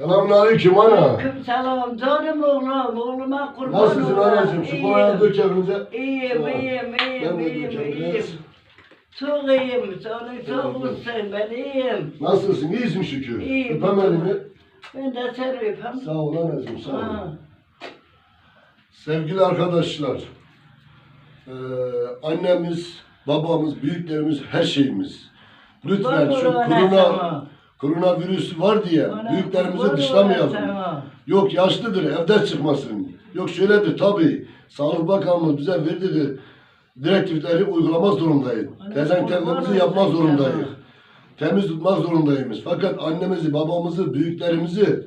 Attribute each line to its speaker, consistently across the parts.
Speaker 1: Selamünaleyküm ana.
Speaker 2: Aleyküm selam canım oğlum, oğluma kurban
Speaker 1: Nasılsın
Speaker 2: olayım.
Speaker 1: anacığım? Şu kolayı dök evinize.
Speaker 2: İyiyim,
Speaker 1: Ha,
Speaker 2: iyiyim,
Speaker 1: ben
Speaker 2: iyiyim,
Speaker 1: de
Speaker 2: iyiyim,
Speaker 1: dökeyim
Speaker 2: iyiyim.
Speaker 1: biraz.
Speaker 2: Çok iyiyim, sana çok olsun, ben iyiyim.
Speaker 1: Nasılsın? İyisin şükür.
Speaker 2: İyiyim.
Speaker 1: Öpem elini.
Speaker 2: Ben de seni öpem.
Speaker 1: Sağ ol anacığım sağ ol.
Speaker 2: Ha.
Speaker 1: Sevgili arkadaşlar. eee, annemiz, babamız, büyüklerimiz, her şeyimiz. Lütfen şu
Speaker 2: oğlum,
Speaker 1: korona,
Speaker 2: sana.
Speaker 1: Koronavirüs var diye büyüklerimizi dışlamayalım. Yok yaşlıdır evden çıkmasın. Yok şöyledir tabii. Sağlık Bakanlığı bize verdiği direktifleri uygulamak zorundayız. Dezenfektanımızı
Speaker 2: kurban
Speaker 1: yapmak zorundayız. Temiz tutmak zorundayız. Fakat annemizi, babamızı, büyüklerimizi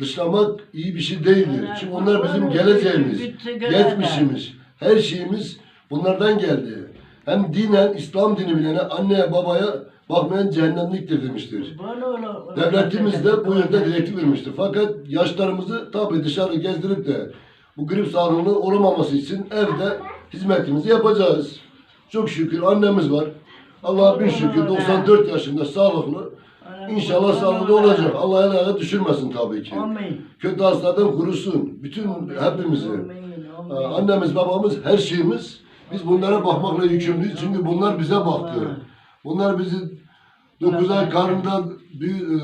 Speaker 1: dışlamak iyi bir şey değildir. Çünkü onlar bizim geleceğimiz, geçmişimiz, her şeyimiz bunlardan geldi. Hem dinen, İslam dini bilene, anneye, babaya bakmayan cehennemliktir demiştir.
Speaker 2: Kurban olayım.
Speaker 1: Devletimiz de bu yönde direktif vermiştir. Fakat yaşlarımızı tabii dışarı gezdirip de bu grip salgını olamaması için evde hizmetimizi yapacağız. Çok şükür annemiz var. Allah'a bin şükür 94 yaşında sağlıklı. İnşallah sağlıklı olacak. Allah el ayağa düşürmesin tabii ki.
Speaker 2: Amin.
Speaker 1: Kötü hastadan kurusun. Bütün hepimizi.
Speaker 2: Amin, amin.
Speaker 1: Annemiz, babamız, her şeyimiz. Biz bunlara bakmakla yükümlüyüz. Çünkü bunlar bize baktı. Bunlar bizi 9 ay karnında büyü-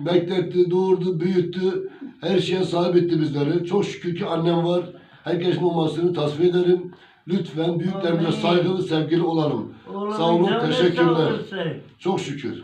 Speaker 1: e, bekletti, doğurdu, büyüttü. Her şeye sahip etti bizleri. Çok şükür ki annem var. Herkesin olmasını tasfiye ederim. Lütfen büyüklerimize saygılı, sevgili olalım. Sağ olun, teşekkürler. Çok şükür.